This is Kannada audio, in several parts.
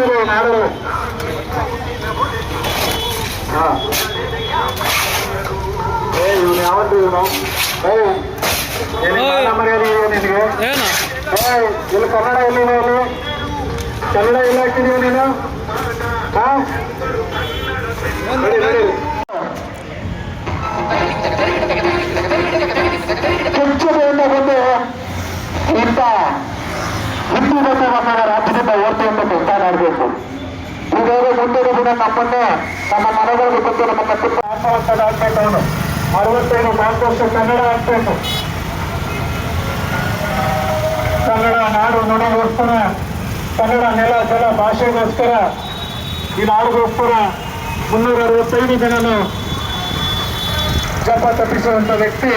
ಮೇಲೆ ಮಾಡಲು ಇವನು ಯಾವತ್ತು ಇವನು? ಮನೆಯಲ್ಲಿ ಇಲ್ಲಿ ಕನ್ನಡ ಎಲ್ಲಿ ನೀನು ಕನ್ನಡ ಎಲ್ಲ ಹಾಕಿದೀವಿ ನೀನು? ಹಾ? ನೋಡಿ ನೋಡಿ. ಕುಂಚುಬೆಯಿಂದ ಬಂದು. ಇಂಥ ಹಿಂದೂ ಮಾತಾಡಬೇಕು ಇದಾದ್ರೆ ಮುಂದಿನ ದಿನ ನಮ್ಮನ್ನೇ ನಮ್ಮ ಮನೆಗಳಿಗೆ ಬಂದು ನಮ್ಮ ಕಟ್ಟಿಟ್ಟು ಆತ್ಮಹತ್ಯೆ ಅವನು ಅರವತ್ತೈದು ನಾಲ್ಕು ವರ್ಷ ಕನ್ನಡ ಆಗ್ಬೇಕು. ಕನ್ನಡ ನಾಡು ನುಡಿಗೋಸ್ಕರ, ಕನ್ನಡ ನೆಲ, ಜಲ, ಭಾಷೆಗೋಸ್ಕರ, ಈ ನಾಡಿಗೋಸ್ಕರ ಮುನ್ನೂರ ಅರವತ್ತೈದು ಜನನು ಜಪ ತಪ್ಪಿಸುವಂತ ವ್ಯಕ್ತಿ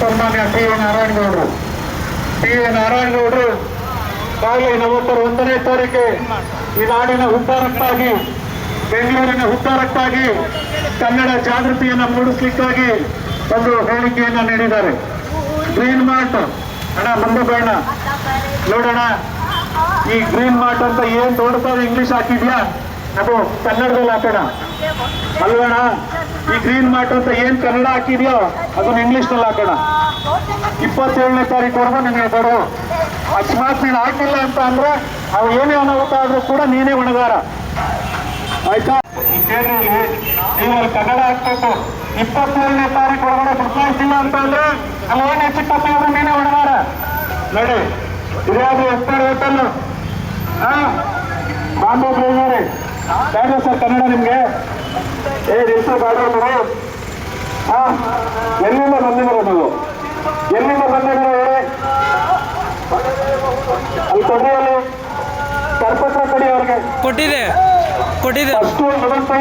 ಸನ್ಮಾನ್ಯ ಟಿ ಎ ನಾರಾಯಣಗೌಡರು. ಟಿ ಎ ನಾರಾಯಣಗೌಡರು ಆಗಲೇ ನವೆಂಬರ್ ಒಂದನೇ ತಾರೀಕು ಈ ನಾಡಿನ ಉದ್ಧಾರಕ್ಕಾಗಿ ಬೆಂಗಳೂರಿನ ಉದ್ಧಾರಕ್ಕಾಗಿ ಕನ್ನಡ ಜಾಗೃತಿಯನ್ನು ಮೂಡಿಸಲಿಕ್ಕಾಗಿ ಒಂದು ಹೇಳಿಕೆಯನ್ನು ನೀಡಿದ್ದಾರೆ. ಗ್ರೀನ್ ಮಾರ್ಟ್, ಅಣ್ಣ, ಮುಂದೆ ಬೇಡ ನೋಡೋಣ. ಈ ಗ್ರೀನ್ ಮಾರ್ಟ್ ಅಂತ ಏನ್ ದೊಡ್ಡದಾದ ಇಂಗ್ಲಿಷ್ ಹಾಕಿದ್ಯಾ? ನಾವು ಕನ್ನಡದಲ್ಲಿ ಹಾಕೋಣ. ಅಲ್ವಣ ಈ ಗ್ರೀನ್ ಮಾರ್ಟ್ ಅಂತ ಏನ್ ಕನ್ನಡ ಹಾಕಿದ್ಯೋ, ಅದನ್ನ ಇಂಗ್ಲಿಷ್ನಲ್ಲಿ ಹಾಕೋಣ. ಇಪ್ಪತ್ತೇಳನೇ ತಾರೀಕುವರೆಗೂ ನಿಮಗೆ ಕೊಡು ಅಕಸ್ಮಾತ್ ನೀನು ಹಾಕಿಲ್ಲ ಅಂತ ಅಂದ್ರೆ ಅವು ಏನೇ ಅನಾಹುತ ಆದ್ರೂ ಕೂಡ ನೀನೇ ಹೊಣೆಗಾರ. ಆಯ್ತಾ? ಕೇಂದ್ರದಲ್ಲಿ ನೀವು ಕನ್ನಡ ಹಾಕ್ಬೇಕು. ಇಪ್ಪತ್ತೇಳನೇ ತಾರೀಕು ಒಳಗಡೆ ಬದಲಾಯಿಸಿಲ್ಲ ಅಂತ ಅಂದ್ರೆ ಅಲ್ಲಿ ಏನ್ ಹೆಚ್ಚು ಆದ್ರೂ ನೀನೇ ಹೊಣೆಗಾರ. ನೋಡಿ. ಇದ್ಯಾವುದು ಎಷ್ಟು ಹೋಟೆಲ್ ಹಾ? ಬೇಡ ಸರ್ ಕನ್ನಡ ನಿಮ್ಗೆ? ಏ ರೀತಿ ಬೇಡ ಹಾ, ಎಲ್ಲಿಂದ ಬಂದಿದ್ದೀರ ನೀವು ಎಲ್ಲಿಂದ ಬಂದಿದ್ದೀರ ಹೇಳಿ ಅಲ್ಲಿ ಕೊಡಿ ಅಲ್ಲಿ ಕರ್ಪತ್ರ ಕೊಡಿ ಅವ್ರಿಗೆ ಕೊಟ್ಟಿದೆ. ಕೊಟ್ಟಿದೆ.